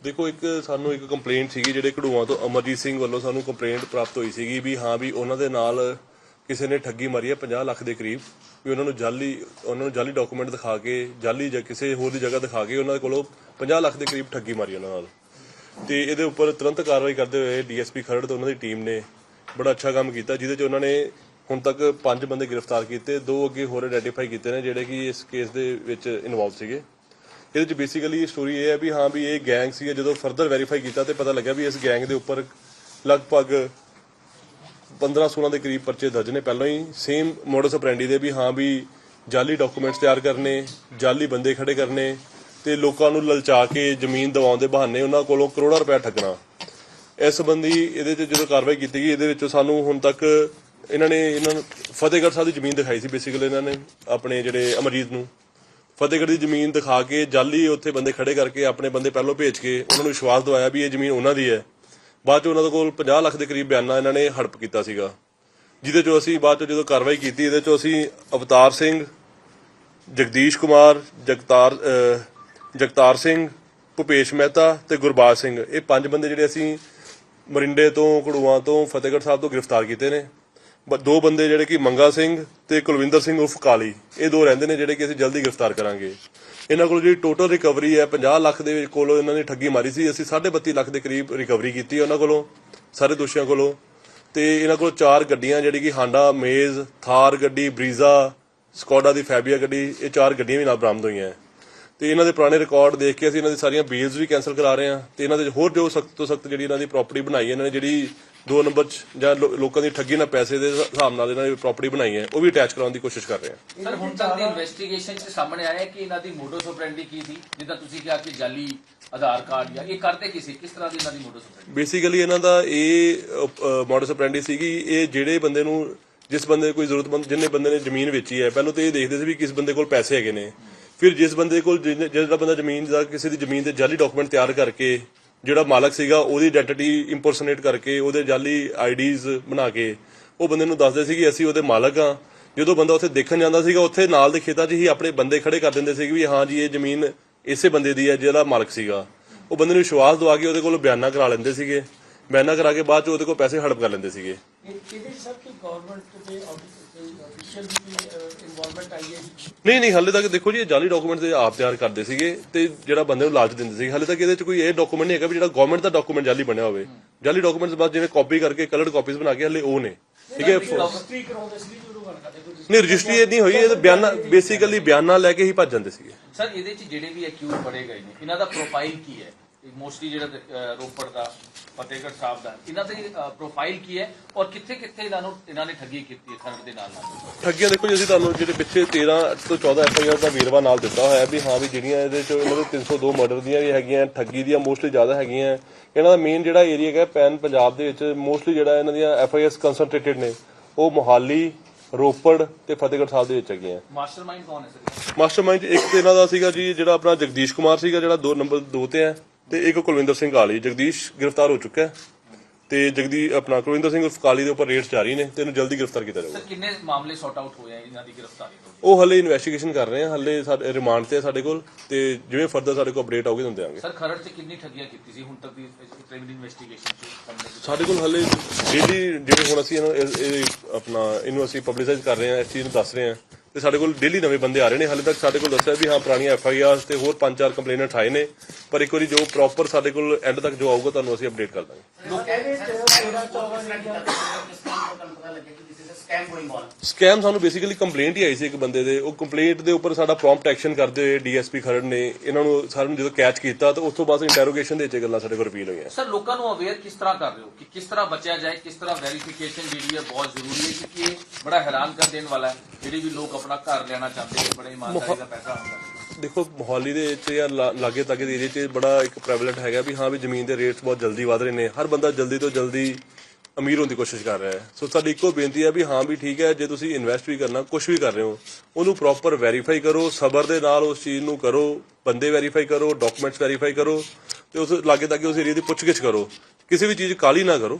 ਦੇਖੋ ਇੱਕ ਸਾਨੂੰ ਇੱਕ ਕੰਪਲੇਂਟ ਸੀਗੀ ਜਿਹੜੇ ਕਢੂਆਂ ਤੋਂ ਅਮਰਜੀਤ ਸਿੰਘ ਵੱਲੋਂ ਸਾਨੂੰ ਕੰਪਲੇਂਟ ਪ੍ਰਾਪਤ ਹੋਈ ਸੀਗੀ ਵੀ ਹਾਂ ਵੀ ਉਹਨਾਂ ਦੇ ਨਾਲ ਕਿਸੇ ਨੇ ਠੱਗੀ ਮਾਰੀ ਹੈ 50 ਲੱਖ ਦੇ ਕਰੀਬ, ਵੀ ਉਹਨਾਂ ਨੂੰ ਜਾਲੀ, ਉਹਨਾਂ ਨੂੰ ਜਾਲੀ ਡਾਕੂਮੈਂਟ ਦਿਖਾ ਕੇ, ਜਾਲੀ ਜਾਂ ਕਿਸੇ ਹੋਰ ਦੀ ਜਗ੍ਹਾ ਦਿਖਾ ਕੇ ਉਹਨਾਂ ਦੇ ਕੋਲੋਂ 50 ਲੱਖ ਦੇ ਕਰੀਬ ਠੱਗੀ ਮਾਰੀ ਉਹਨਾਂ ਨਾਲ। ਤੇ ਇਹਦੇ ਉੱਪਰ ਤੁਰੰਤ ਕਾਰਵਾਈ ਕਰਦੇ ਹੋਏ ਡੀਐਸਪੀ ਖਰੜ ਤੇ ਉਹਨਾਂ ਦੀ ਟੀਮ ਨੇ ਬੜਾ ਅੱਛਾ ਕੰਮ ਕੀਤਾ, ਜਿਹਦੇ 'ਚ ਉਹਨਾਂ ਨੇ ਹੁਣ ਤੱਕ ਪੰਜ ਬੰਦੇ ਗ੍ਰਿਫਤਾਰ ਕੀਤੇ, ਦੋ ਅੱਗੇ ਹੋਰ ਆਈਡੈਂਟੀਫਾਈ ਕੀਤੇ ਨੇ ਜਿਹੜੇ ਕਿ ਇਸ ਕੇਸ ਦੇ ਵਿੱਚ ਇਨਵੋਲਵ ਸੀਗੇ। ਇਹਦੇ ਚ ਬੇਸਿਕਲੀ ਸਟੋਰੀ ਇਹ ਹੈ ਵੀ ਹਾਂ ਵੀ ਇਹ ਗੈਂਗ ਸੀ ਜਦੋਂ ਫਰਦਰ ਵੈਰੀਫਾਈ ਕੀਤਾ ਤੇ ਪਤਾ ਲੱਗਿਆ ਵੀ ਇਸ ਗੈਂਗ ਦੇ ਉੱਪਰ ਲਗਭਗ 15 16 ਦੇ ਕਰੀਬ ਪਰਚੇ ਦਰਜ ਨੇ। ਪਹਿਲਾਂ ਹੀ ਸੇਮ ਮੋਡਸ ਆਪਰੈਂਡੀ ਦੇ ਵੀ ਹਾਂ ਵੀ ਜਾਲੀ ਡਾਕੂਮੈਂਟਸ ਤਿਆਰ ਕਰਨੇ, ਜਾਲੀ ਬੰਦੇ ਖੜੇ ਕਰਨੇ ਤੇ ਲੋਕਾਂ ਨੂੰ ਲਲਚਾ ਕੇ ਜ਼ਮੀਨ ਦਿਵਾਉਣ ਦੇ ਬਹਾਨੇ ਉਹਨਾਂ ਕੋਲੋਂ ਕਰੋੜਾਂ ਰੁਪਏ ਠੱਗਣਾ। ਇਸ ਸੰਬੰਧੀ ਇਹਦੇ ਤੇ ਜਦੋਂ ਕਾਰਵਾਈ ਕੀਤੀ ਗਈ, ਇਹਦੇ ਵਿੱਚ ਸਾਨੂੰ ਹੁਣ ਤੱਕ ਇਹਨਾਂ ਨੇ, ਇਹਨਾਂ ਨੂੰ ਫਤਿਹਗੜ੍ਹ ਸਾਹਿਬ ਦੀ ਜ਼ਮੀਨ ਦਿਖਾਈ ਸੀ ਬੇਸਿਕਲੀ ਇਹਨਾਂ ਨੇ ਆਪਣੇ ਜਿਹੜੇ ਅਮਰਜੀਤ ਨੂੰ। ਫਤਿਹਗੜ੍ਹ ਦੀ ਜ਼ਮੀਨ ਦਿਖਾ ਕੇ ਜਾਲੀ ਉੱਥੇ ਬੰਦੇ ਖੜੇ ਕਰਕੇ ਆਪਣੇ ਬੰਦੇ ਪਹਿਲੋਂ ਭੇਜ ਕੇ ਉਹਨਾਂ ਨੂੰ ਵਿਸ਼ਵਾਸ ਦਵਾਇਆ ਵੀ ਇਹ ਜ਼ਮੀਨ ਉਹਨਾਂ ਦੀ ਹੈ। ਬਾਅਦ ਚ ਉਹਨਾਂ ਦੇ ਕੋਲ 50 ਲੱਖ ਦੇ ਕਰੀਬ ਬਿਆਨਾ ਇਹਨਾਂ ਨੇ ਹੜਪ ਕੀਤਾ ਸੀਗਾ। ਜਿਹਦੇ ਚੋਂ ਅਸੀਂ ਬਾਅਦ ਚ ਜਦੋਂ ਕਾਰਵਾਈ ਕੀਤੀ, ਇਹਦੇ ਚੋਂ ਅਸੀਂ ਅਵਤਾਰ ਸਿੰਘ, ਜਗਦੀਸ਼ ਕੁਮਾਰ, ਜਗਤਾਰ ਜਗਤਾਰ ਸਿੰਘ, ਭੁਪੇਸ਼ ਮਹਿਤਾ ਤੇ ਗੁਰਬਾਜ ਸਿੰਘ। ਇਹ ਪੰਜ ਬੰਦੇ ਜਿਹੜੇ ਅਸੀਂ ਮਰਿੰਡੇ ਤੋਂ ਕੜੂਆਂ ਤੋਂ, ਫਤਿਹਗੜ੍ਹ ਸਾਹਿਬ ਤੋਂ ਗ੍ਰਿਫਤਾਰ ਕੀਤੇ ਨੇ। ਦੋ ਬੰਦੇ ਜਿਹੜੇ ਕਿ ਮੰਗਾ ਸਿੰਘ ਤੇ ਕੁਲਵਿੰਦਰ ਸਿੰਘ ਉਰਫ ਕਾਲੀ, ਇਹ ਦੋ ਰਹਿੰਦੇ ਨੇ ਜਿਹੜੇ ਕਿ ਅਸੀਂ ਜਲਦੀ ਗ੍ਰਿਫਤਾਰ ਕਰਾਂਗੇ। ਇਹਨਾਂ ਕੋਲ ਜਿਹੜੀ ਟੋਟਲ ਰਿਕਵਰੀ ਹੈ 50 ਲੱਖ ਦੇ ਕੋਲੋਂ ਇਹਨਾਂ ਨੇ ਠੱਗੀ ਮਾਰੀ ਸੀ। ਅਸੀਂ 32.5 ਲੱਖ ਦੇ ਕਰੀਬ ਰਿਕਵਰੀ ਕੀਤੀ ਉਹਨਾਂ ਕੋਲੋਂ, ਸਾਰੇ ਦੋਸ਼ੀਆਂ ਕੋਲੋਂ। ਤੇ ਇਹਨਾਂ ਕੋਲ ਚਾਰ ਗੱਡੀਆਂ ਜਿਹੜੀ ਕਿ ਹਾਂਡਾ ਮੇਜ਼ ਥਾਰ ਗੱਡੀ ਬਰੀਜ਼ਾ ਸਕੋਡਾ ਦੀ ਫੈਬੀਆ ਗੱਡੀ, ਇਹ ਚਾਰ ਗੱਡੀਆਂ ਵੀ ਨਾਲ ਬਰਾਮਦ ਹੋਈਆਂ। ਤੇ ਇਹਨਾਂ ਦੇ ਪੁਰਾਣੇ ਰਿਕਾਰਡ ਦੇਖ ਕੇ ਅਸੀਂ ਇਹਨਾਂ ਦੀ ਸਾਰੀਆਂ ਬੀਲਸ ਵੀ ਕੈਨਸਲ ਕਰਾ ਰਹੇ ਹਾਂ। ਤੇ ਇਹਨਾਂ ਦੇ ਹੋਰ ਜੋ ਸਖਤ ਤੋਂ ਸਖਤ ਜਿਹੜੀ ਇਹਨਾਂ ਦੀ ਪ੍ਰਾਪਰਟੀ ਬਣਾਈ ਹੈ, ਇਹਨਾਂ ਨੇ ਜਿਹੜੀ ਦੋ ਨੰਬਰ 'ਚ ਜਾਂ ਲੋ- ਲੋਕਾਂ ਦੀ ਠੱਗੀ ਨਾਲ ਪੈਸੇ ਦੇ ਹਿਸਾਬ ਨਾਲ ਇਹਨਾਂ ਦੀ ਪ੍ਰਾਪਰਟੀ ਬਣਾਈ ਹੈ ਉਹ ਵੀ ਅਟੈਚ ਕਰਾਉਣ ਦੀ ਕੋਸ਼ਿਸ਼ ਕਰ ਰਹੇ ਹਾਂ ਸਰ ਹੁਣ ਤੱਕ ਦੀ ਇਨਵੈਸਟੀਗੇਸ਼ਨ 'ਚ ਸਾਹਮਣੇ ਆਇਆ ਹੈ ਕਿ ਇਹਨਾਂ ਦੀ ਮੋਡਸ ਆਪਰੈਂਡੀ ਕੀ ਸੀ? ਜਿੱਦਾਂ ਤੁਸੀਂ ਕਿਹਾ ਕਿ ਜਾਲੀ ਆਧਾਰ ਕਾਰਡ ਜਾਂ ਇਹ ਕਰਦੇ ਕੀ ਸੀ? ਕਿਸ ਤਰ੍ਹਾਂ ਦੀ ਇਹਨਾਂ ਦੀ ਮੋਡਸ ਆਪਰੈਂਡੀ ਬੇਸਿਕਲੀ ਇਹਨਾਂ ਦਾ ਇਹ ਮੋਡਸ ਆਪਰੈਂਡੀ ਸੀਗੀ ਇਹ ਜਿਹੜੇ ਬੰਦੇ ਨੂੰ ਜਿਸ ਬੰਦੇ ਨੂੰ ਕੋਈ ਜ਼ਰੂਰਤਮੰਦ ਜਿੰਨੇ ਬੰਦੇ ਨੇ ਜ਼ਮੀਨ ਵੇਚੀ ਹੈ ਪਹਿਲਾਂ ਤਾਂ ਇਹ ਦੇਖਦੇ ਸੀ ਵੀ ਕਿਸ ਬੰਦੇ ਕੋਲ ਪੈਸੇ ਹੈਗੇ ਨੇ। ਫਿਰ ਜਿਸ ਬੰਦੇ ਕੋਲ ਜਿਹਨੇ- ਜਿਹੜਾ ਬੰਦਾ ਜ਼ਮੀਨ ਦਾ ਕਿਸੇ ਦੀ ਜ਼ਮੀਨ ਤੇ ਜਾਲੀ ਡਾਕੂਮੈਂਟ ਤਿਆਰ ਕਰਕੇ ਜਿਹੜਾ ਮਾਲਕ ਸੀਗਾ, ਉਹਦੀ ਆਇਡੈਂਟੀ ਇੰਪਰਸੋਨੇਟ ਕਰਕੇ ਉਹਦੇ ਜਾਲੀ ਆਈਡੀਜ਼ ਬਣਾ ਕੇ ਉਹ ਬੰਦੇ ਨੂੰ ਦੱਸਦੇ ਸੀ ਕਿ ਅਸੀਂ ਉਹਦੇ ਮਾਲਕ ਆ ਜਦੋਂ ਬੰਦਾ ਉੱਥੇ ਦੇਖਣ ਜਾਂਦਾ ਸੀਗਾ, ਉੱਥੇ ਨਾਲ ਦੇ ਖੇਤਾਂ 'ਚ ਹੀ ਆਪਣੇ ਬੰਦੇ ਖੜੇ ਕਰ ਦਿੰਦੇ ਸੀ ਵੀ ਹਾਂ ਜੀ, ਇਹ ਜ਼ਮੀਨ ਇਸੇ ਬੰਦੇ ਦੀ ਹੈ ਜਿਹੜਾ ਮਾਲਕ ਸੀਗਾ। ਉਹ ਬੰਦੇ ਨੂੰ ਵਿਸ਼ਵਾਸ ਦਵਾ ਕੇ ਉਹਦੇ ਕੋਲ ਬਿਆਨਾ ਕਰਾ ਲੈਂਦੇ ਸੀਗੇ। ਬਿਆਨਾ ਕਰਾ ਕੇ ਬਾਅਦ ਚ ਉਹਦੇ ਕੋਲ ਪੈਸੇ ਹੜਪ ਕਰ ਲੈਂਦੇ ਸੀਗੇ। ਇਹ- ਇਹਦੇ 'ਚ ਸਰ ਕੀ ਗਵਰਨਮੈਂਟ ਦੇ ਆਫੀਸ਼ੀਅਲ ਦੀ ਇਨਵੋਲਵਮੈਂਟ ਆਈ ਹੈ? ਨਹੀਂ ਨਹੀਂ ਹਾਲੇ ਤੱਕ ਦੇਖੋ ਜੀ ਇਹ ਜਾਲੀ ਡਾਕੂਮੈਂਟ ਤੇ ਆਪ ਤਿਆਰ ਕਰਦੇ ਸੀਗੇ ਤੇ ਜਿਹੜਾ ਬੰਦੇ ਨੂੰ ਲਾਲਚ ਦਿੰਦੇ ਸੀ ਹਾਲੇ ਤੱਕ ਇਹਦੇ ਚ ਕੋਈ ਇਹ ਡਾਕੂਮੈਂਟ ਨਹੀਂ ਹੈਗਾ ਵੀ ਜਿਹੜਾ ਗਵਰਨਮੈਂਟ ਦਾ ਡਾਕੂਮੈਂਟ ਜਾਲੀ ਬਣਿਆ ਹੋਵੇ। ਜਾਲੀ ਡਾਕੂਮੈਂਟਸ ਬਾਅਦ ਜਿਵੇਂ ਕਾਪੀ ਕਰਕੇ ਕਲਰਡ ਕਾਪੀਜ਼ ਬਣਾ ਕੇ ਹਲੇ ਉਹ ਨੇ। ਠੀਕ ਹੈ? ਰਜਿਸਟਰੀ ਕਰਾਉਂਦੇ ਸੀ ਜਦੋਂ ਗੱਲ ਕਰਦੇ ਕੋਈ ਨਹੀਂ ਰਜਿਸਟਰੀ ਇਹ ਨਹੀਂ ਹੋਈ ਇਹ ਤਾਂ ਬਿਆਨਾ ਬੇਸਿਕਲੀ ਬਿਆਨਾ ਲੈ ਕੇ ਹੀ ਭੱਜ ਜਾਂਦੇ ਸੀਗੇ। ਸਰ ਇਹਦੇ 'ਚ ਜਿਹੜੇ ਵੀ ਅਕਿਊਜ਼ ਫੜੇ ਗਏ ਨੇ ਇਹਨਾਂ ਦਾ ਪ੍ਰੋਫਾਈਲ ਕੀ ਹੈ? ਮੋਸਟਲੀ ਜਿਹੜਾ ਰੋਪੜ ਦਾ ਫਤਿਹਗੜ੍ਹ ਸਾਹਿਬ ਦਾ ਇਹਨਾਂ ਦੀ ਪ੍ਰੋਫਾਈਲ ਕੀ ਹੈ ਔਰ ਕਿੱਥੇ ਕਿੱਥੇ ਇਹਨਾਂ ਨੂੰ ਇਹਨਾਂ ਨੇ ਠੱਗੀ ਕੀਤੀ ਹੈ ਖਰੜ ਦੇ ਨਾਲ ਨਾਲ? ਠੱਗੀਆਂ ਦੇਖੋ ਜੀ ਅਸੀਂ ਤੁਹਾਨੂੰ ਜਿਹੜੇ ਪਿੱਛੇ 13 ਤੋਂ 14 ਐਫਆਈਆਰ ਦਾ ਵੇਰਵਾ ਨਾਲ ਦਿੱਤਾ ਹੋਇਆ ਹੈ ਵੀ ਹਾਂ ਵੀ ਜਿਹੜੀਆਂ ਇਹਦੇ ਚ ਇਹਨਾਂ ਦੇ 302 ਮਰਡਰ ਦੀਆਂ ਵੀ ਹੈਗੀਆਂ ਠੱਗੀ ਦੀਆਂ ਮੋਸਟਲੀ ਜ਼ਿਆਦਾ ਹੈਗੀਆਂ। ਇਹਨਾਂ ਦਾ ਮੇਨ ਜਿਹੜਾ ਏਰੀਆ ਹੈਗਾ ਪੈਨ ਪੰਜਾਬ ਦੇ ਵਿੱਚ ਮੋਸਟਲੀ ਜਿਹੜਾ ਇਹਨਾਂ ਦੀਆਂ ਐਫਆਈਆਰਸ ਕਨਸੈਂਟਰੇਟਡ ਨੇ ਉਹ ਮੋਹਾਲੀ ਰੋਪੜ ਤੇ ਫਤਿਹਗੜ੍ਹ ਸਾਹਿਬ ਦੇ ਵਿੱਚ ਹੈਗੀਆਂ। ਮਾਸਟਰਮਾਈਂਡ ਕੌਣ ਹੈ ਸਰ? ਮਾਸਟਰਮਾਈਂਡ ਇੱਕ ਤੇ ਇਹਨਾਂ ਦਾ ਸੀਗਾ ਜੀ ਜਿਹੜਾ ਆਪਣਾ ਜਗਦੀਸ਼ ਕੁਮਾਰ ਸੀਗਾ ਜਿਹੜਾ 2 ਨੰਬਰ 2 ਤੇ ਹੈ। ਤੇ ਇੱਕ ਕੁਲਵਿੰਦਰ ਸਿੰਘ ਕਾਲੀ ਜਗਦੀਸ਼ ਗ੍ਰਿਫਤਾਰ ਹੋ ਚੁੱਕਾ ਹੈ ਤੇ ਜਗਦੀ ਆਪਣਾ ਕੁਲਵਿੰਦਰ ਸਿੰਘ ਉਰਫ ਕਾਲੀ ਦੇ ਉੱਪਰ ਰੇਡਸ ਜਾਰੀ ਨੇ ਤੇ ਇਹਨੂੰ ਜਲਦੀ ਗ੍ਰਿਫਤਾਰ ਕੀਤਾ ਜਾਊਗਾ। ਸਰ ਕਿੰਨੇ ਮਾਮਲੇ ਸੌਟ ਆਊਟ ਹੋਏ ਆ ਇਹਨਾਂ ਦੀ ਗ੍ਰਿਫਤਾਰੀ ਤੋਂ? ਉਹ ਹਲੇ ਇਨਵੈਸਟੀਗੇਸ਼ਨ ਕਰ ਰਹੇ ਆ ਹਲੇ ਸਾਡੇ ਰਿਮਾਂਡ ਤੇ ਆ ਸਾਡੇ ਕੋਲ ਤੇ ਜਿਵੇਂ ਫਰਦਰ ਸਾਡੇ ਕੋਲ ਅਪਡੇਟ ਆਊਗੀ ਤੁਹਾਨੂੰ ਦੇਵਾਂਗੇ। ਸਰ ਖਰੜ 'ਚ ਕਿੰਨੀ ਠੱਗੀਆਂ ਕੀਤੀ ਸੀ? ਹੁਣ ਤੱਕ ਦੀ ਕ੍ਰਿਮੀਨਲ ਇਨਵੈਸਟੀਗੇਸ਼ਨ 'ਚ? ਸਾਡੇ ਕੋਲ ਹਲੇ ਡੇਲੀ ਜਿਵੇਂ ਹੁਣ ਅਸੀਂ ਇਹਨੂੰ ਇਹ- ਇਹ ਆਪਣਾ ਇਹਨੂੰ ਅਸੀਂ ਪਬਲਿਸਾਈਜ਼ ਕਰ ਰਹੇ ਹਾਂ ਇਸ ਚੀਜ਼ ਨੂੰ ਦੱਸ ਰਹੇ ਹਾਂ ਤੇ ਸਾਡੇ ਕੋਲ ਡੇਲੀ ਨਵੇਂ ਬੰਦੇ ਆ ਰਹੇ ਨੇ। ਹਾਲੇ ਤੱਕ ਸਾਡੇ ਕੋਲ ਦੱਸਿਆ ਵੀ ਹਾਂ, ਪੁਰਾਣੀਆਂ ਐਫ ਆਈ ਆਰਸ ਤੇ ਹੋਰ ਪੰਜ ਚਾਰ ਕੰਪਲੇਨਟ ਆਏ ਨੇ। ਪਰ ਇੱਕ ਵਾਰੀ ਜੋ ਪ੍ਰੋਪਰ ਸਾਡੇ ਕੋਲ ਐਂਡ ਤੱਕ ਜੋ ਆਊਗਾ, ਤੁਹਾਨੂੰ ਅਸੀਂ ਅਪਡੇਟ ਕਰ ਦਾਂਗੇ। 13 14 ਜਿਹੜੀਆਂ ਸਕੈਮ ਸਾਨੂੰ ਬੇਸਿਕਲੀ ਕੰਪਲੇਂਟ ਹੀ ਆਈ ਸੀ ਇੱਕ ਬੰਦੇ ਦੇ। ਉਹ ਕੰਪਲੇਂਟ ਦੇ ਉੱਪਰ ਸਾਡਾ ਪ੍ਰੌਮਪਟ ਐਕਸ਼ਨ ਕਰਦੇ ਹੋਏ ਡੀਐਸਪੀ ਖਰੜ ਨੇ ਇਹਨਾਂ ਨੂੰ ਸਾਰਿਆਂ ਨੂੰ ਜਦੋਂ ਕੈਚ ਕੀਤਾ ਤਾਂ ਉਸ ਤੋਂ ਬਾਅਦ ਇੰਟਰੋਗੇਸ਼ਨ ਦੇ ਵਿੱਚ ਇਹ ਗੱਲਾਂ ਸਾਡੇ ਕੋਲ ਰਿਵੀਲ ਹੋਈਆਂ। ਸਰ ਲੋਕਾਂ ਨੂੰ ਅਵੇਅਰ ਕਿਸ ਤਰ੍ਹਾਂ ਕਰ ਰਹੇ ਹੋ? ਕਿ ਕਿਸ ਤਰ੍ਹਾਂ ਬਚਿਆ ਜਾਏ ਕਿਸ ਤਰ੍ਹਾਂ ਵੈਰੀਫਿਕੇਸ਼ਨ ਜਿਹੜੀ ਹੈ ਬਹੁਤ ਜ਼ਰੂਰੀ ਹੈ ਕਿਉਂਕਿ ਇਹ ਬੜਾ ਹੈਰਾਨ ਕਰ ਦੇਣ ਵਾਲਾ ਹੈ। ਜਿਹੜੇ ਵੀ ਲੋਕ ਆਪਣਾ ਘਰ ਲੈਣਾ ਚਾਹੁੰਦੇ ਨੇ ਬੜੇ ਇਮਾਨਦਾਰੀ ਦਾ ਪੈਸਾ ਹੁੰਦਾ ਹੈ। ਦੇਖੋ ਮੋਹਾਲੀ ਦੇ ਵਿੱਚ ਜਾਂ ਲਾ- ਲਾਗੇ ਤਾਗੇ ਦੇ ਏਰੀਆ 'ਚ ਬੜਾ ਇੱਕ ਪ੍ਰੈਵਲੈਂਟ ਹੈਗਾ ਵੀ ਹਾਂ ਵੀ ਜ਼ਮੀਨ ਦੇ ਰੇਟਸ ਬਹੁਤ ਜਲਦੀ ਵਧ ਰਹੇ ਨੇ। ਹਰ ਬੰਦਾ ਜਲਦੀ ਤੋਂ ਜਲਦੀ ਅਮੀਰ ਹੋਣ ਦੀ ਕੋਸ਼ਿਸ਼ ਕਰ ਰਿਹਾ ਹੈ। ਸੋ ਸਾਡੀ ਇੱਕੋ ਬੇਨਤੀ ਹੈ ਵੀ ਹਾਂ ਵੀ ਠੀਕ ਹੈ ਜੇ ਤੁਸੀਂ ਇਨਵੈਸਟ ਵੀ ਕਰਨਾ ਕੁਝ ਵੀ ਕਰ ਰਹੇ ਹੋ ਉਹਨੂੰ ਪ੍ਰੋਪਰ ਵੈਰੀਫਾਈ ਕਰੋ ਸਬਰ ਦੇ ਨਾਲ ਉਸ ਚੀਜ਼ ਨੂੰ ਕਰੋ ਬੰਦੇ ਵੈਰੀਫਾਈ ਕਰੋ ਡਾਕੂਮੈਂਟਸ ਵੈਰੀਫਾਈ ਕਰੋ ਤੇ ਉਸ ਲਾਗੇ ਤਾਗੇ ਉਸ ਏਰੀਆ ਦੀ ਪੁੱਛਗਿੱਛ ਕਰੋ। ਕਿਸੇ ਵੀ ਚੀਜ਼ ਕਾਲੀ ਨਾ ਕਰੋ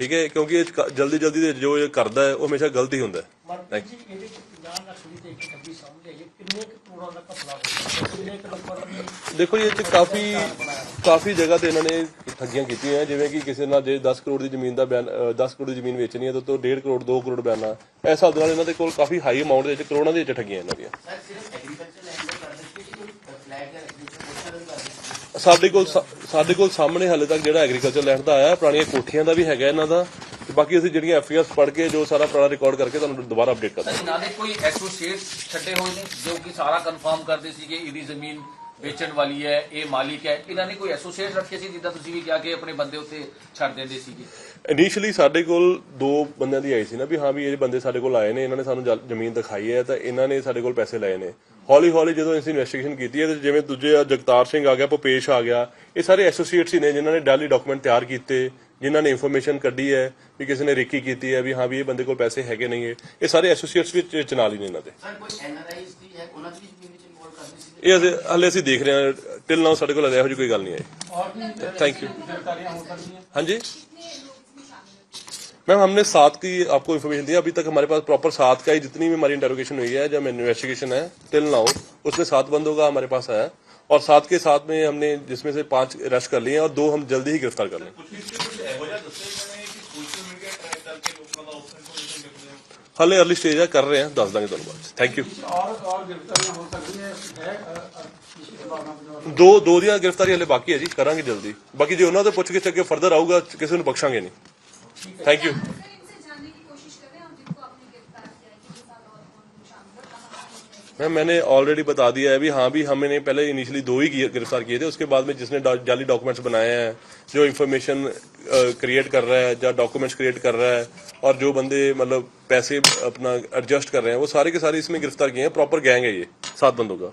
ਠੀਕ ਹੈ ਕਿਉਂਕਿ ਇਹ ਜਲਦੀ ਜਲਦੀ ਦੇ ਜੋ ਇਹ ਕਰਦਾ ਹੈ ਉਹ ਹਮੇਸ਼ਾ ਗਲਤ ਹੀ ਹੁੰਦਾ ਹੈ। ਮਨਪ੍ਰੀਤ ਜੀ ਇਹਦੇ 'ਚ 50 ਲੱਖ ਦੀ ਤੇ ਇੱਕ ਠੱਗੀ ਸਾਹਮਣੇ ਆਈ ਹੈ ਕਿੰਨੇ ਕੁ ਕਰੋੜਾਂ ਦਾ ਘਪਲਾ ਹੋਇਆ ਕਿੰਨੇ ਕੁ ਨੰਬਰ ਨੇ ਦੇਖੋ ਜੀ ਇਹ 'ਚ ਕਾਫੀ ਕਾਫੀ ਜਗ੍ਹਾ ਤੇ ਇਹਨਾਂ ਨੇ ਠੱਗੀਆਂ ਕੀਤੀਆਂ ਜਿਵੇਂ ਕਿ ਕਿਸੇ ਨਾਲ ਜੇ 10 ਕਰੋੜ ਦੀ ਜ਼ਮੀਨ ਦਾ ਬਿਆਨ ਅ, 10 ਕਰੋੜ ਦੀ ਜ਼ਮੀਨ ਵੇਚਣੀ ਹੈ ਤਾਂ ਤੋਂ 1.5 ਕਰੋੜ 2 ਕਰੋੜ ਬਿਆਨਾ। ਇਸ ਹਿਸਾਬ ਦੇ ਨਾਲ ਇਹਨਾਂ ਦੇ ਕੋਲ ਕਾਫੀ ਹਾਈ ਅਮਾਉਂਟ ਦੇ ਵਿੱਚ ਕਰੋੜਾਂ ਦੇ ਵਿੱਚ ਠੱਗੀਆਂ ਇਹਨਾਂ ਦੀਆਂ। ਸਰ ਸਿਰਫ ਐਗਰੀਕਲਚਰ ਲੈਂਡ ਦਾ ਕਰ ਦਿੱਤੀ ਕਿ ਫਲੈਟ ਜਾਂ ਐਗਰੀਕਲਚਰ ਦਾ ਵੀ ਕਰ ਦਿੱਤੀ ਸਾਡੇ ਕੋਲ ਸਾ- ਸਾਡੇ ਕੋਲ ਸਾਹਮਣੇ ਹਾਲੇ ਤੱਕ ਜਿਹੜਾ ਐਗਰੀਕਲਚਰ ਲੈਂਡ ਦਾ ਆਇਆ ਪੁਰਾਣੀਆਂ ਕੋਠੀਆਂ ਦਾ ਵੀ ਹੈਗਾ ਇਹਨਾਂ ਦਾ। ਤੇ ਬਾਕੀ ਅਸੀਂ ਜਿਹੜੀਆਂ ਐਫਆਈਆਰਸ ਪੜ੍ਹ ਕੇ ਜੋ ਸਾਰਾ ਪੁਰਾਣਾ ਰਿਕਾਰਡ ਕਰਕੇ ਤੁਹਾਨੂੰ ਦੁਬਾਰਾ ਅਪਡੇਟ ਕਰ ਸਰ ਇਹਨਾਂ ਦੇ ਕੋਈ ਐਸੋਸੀਏਟ ਛੱਡੇ ਹੋਏ ਨੇ ਜੋ ਕਿ ਸਾਰਾ ਕਨਫਰਮ ਕਰਦੇ ਸੀ ਕਿ ਇਹਦੀ ਜ਼ਮੀਨ ਵੇਚਣ ਵਾਲੀ ਹੈ ਇਹ ਮਾਲਿਕ ਹੈ। ਇਹਨਾਂ ਨੇ ਕੋਈ ਐਸੋਸੀਏਟ ਰੱਖੇ ਸੀ ਜਿੱਦਾਂ ਤੁਸੀਂ ਵੀ ਕਿਹਾ ਕਿ ਆਪਣੇ ਬੰਦੇ ਉੱਤੇ ਛੱਡ ਦਿੰਦੇ ਸੀਗੇ? ਇਨੀਸ਼ੀਅਲੀ ਸਾਡੇ ਕੋਲ ਦੋ ਬੰਦਿਆਂ ਦੀ ਆਈ ਸੀ ਨਾ ਵੀ ਹਾਂ ਵੀ ਇਹ ਬੰਦੇ ਸਾਡੇ ਕੋਲ ਆਏ ਨੇ ਇਹਨਾਂ ਨੇ ਸਾਨੂੰ ਜ਼ਮੀਨ ਦਿਖਾਈ ਹੈ ਤਾਂ ਇਹਨਾਂ ਨੇ ਸਾਡੇ ਕੋਲ ਪੈਸੇ ਲਏ ਨੇ। ਹੌਲੀ ਹੌਲੀ ਜਦੋਂ ਅਸੀਂ ਇਨਵੈਸਟੀਗੇਸ਼ਨ ਕੀਤੀ ਹੈ ਤੇ ਜਿਵੇਂ ਦੂਜੇ ਆ ਜਗਤਾਰ ਸਿੰਘ ਆ ਗਿਆ ਭੁਪੇਸ਼ ਆ ਗਿਆ ਇਹ ਸਾਰੇ ਐਸੋਸੀਏਟਸ ਹੀ ਨੇ ਜਿਨ੍ਹਾਂ ਨੇ ਡੈਲੀ ਡਾਕੂਮੈਂਟ ਤਿਆਰ ਕੀਤੇ ਜਿਨ੍ਹਾਂ ਨੇ ਇਨਫੋਰਮੇਸ਼ਨ ਕੱਢੀ ਹੈ ਵੀ ਕਿਸੇ ਨੇ ਰੇਕੀ ਕੀਤੀ ਹੈ ਵੀ ਹਾਂ ਵੀ ਇਹ ਬੰਦੇ ਕੋਲ ਪੈਸੇ ਹੈਗੇ ਨਹੀਂ ਇਹ ਸਾਰੇ ਐਸੋਸੀਏਟਸ ਵਿੱਚ ਚ ਨਾਲ ਹੀ ਨੇ ਇਹਨਾਂ ਦੇ। ਸਰ ਕੋਈ ਐਨਆਰਆਈਜ਼ ਦੀ ਹੈ? ਉਹਨਾਂ ਦੀ ਇਹ ਅਸੀਂ ਹਲੇ ਅਸੀਂ ਦੇਖ ਰਹੇ ਹਾਂ ਟਿਲ ਨਾਓ ਸਾਡੇ ਕੋਲ ਹਲੇ ਇਹੋ ਜਿਹੀ ਕੋਈ ਗੱਲ ਨਹੀਂ ਆਈ ਔਰ ਵੀ थैंक यू ਗ੍ਰਿਫਤਾਰੀਆਂ ਹੋ ਸਕਦੀਆਂ हाँ जी मैम हमने सात की आपको इन्फॉर्मेशन दिया अभी तक हमारे पास प्रॉपर सात का ही जितनी भी हमारी इंटेरोगेशन हुई है जब इन्वेस्टिगेशन है टिल नाउ उसमें सात बंदों का हमारे पास है और सात के साथ में हमने जिसमें से पांच अरेस्ट कर लिए हैं और दो हम जल्दी ही गिरफ्तार कर लेंगे ਹਾਲੇ ਅਰਲੀ ਸਟੇਜ ਆ, ਕਰ ਰਹੇ ਆ, ਦੱਸ ਦਾਂਗੇ ਤੁਹਾਨੂੰ ਬਾਅਦ ਥੈਂਕ ਯੂ ਦੋ ਦੋ ਦੀਆਂ ਗ੍ਰਿਫਤਾਰੀ ਹਲੇ ਬਾਕੀ ਹੈ ਜੀ, ਕਰਾਂਗੇ ਜਲਦੀ। ਬਾਕੀ ਜੇ ਉਹਨਾਂ ਤੋਂ ਪੁੱਛ ਕੇ ਅੱਗੇ ਫਰਦਰ ਆਊਗਾ, ਕਿਸੇ ਨੂੰ ਬਖਸ਼ਾਂਗੇ ਨਹੀਂ। ਥੈਂਕ ਯੂ मैम, मैंने ऑलरेडी बता दिया है अभी। हाँ भी, हमने पहले इनिशियली दो ही गिरफ़्तार किए थे। उसके बाद में जिसने जाली डॉक्यूमेंट्स बनाए हैं, जो इन्फॉर्मेशन क्रिएट कर रहा है या डॉक्यूमेंट्स क्रिएट कर रहा है, और जो बंदे मतलब पैसे अपना एडजस्ट कर रहे हैं, वो सारे के सारे इसमें गिरफ़्तार किए हैं। प्रॉपर गैंग है ये, सात बंदों का।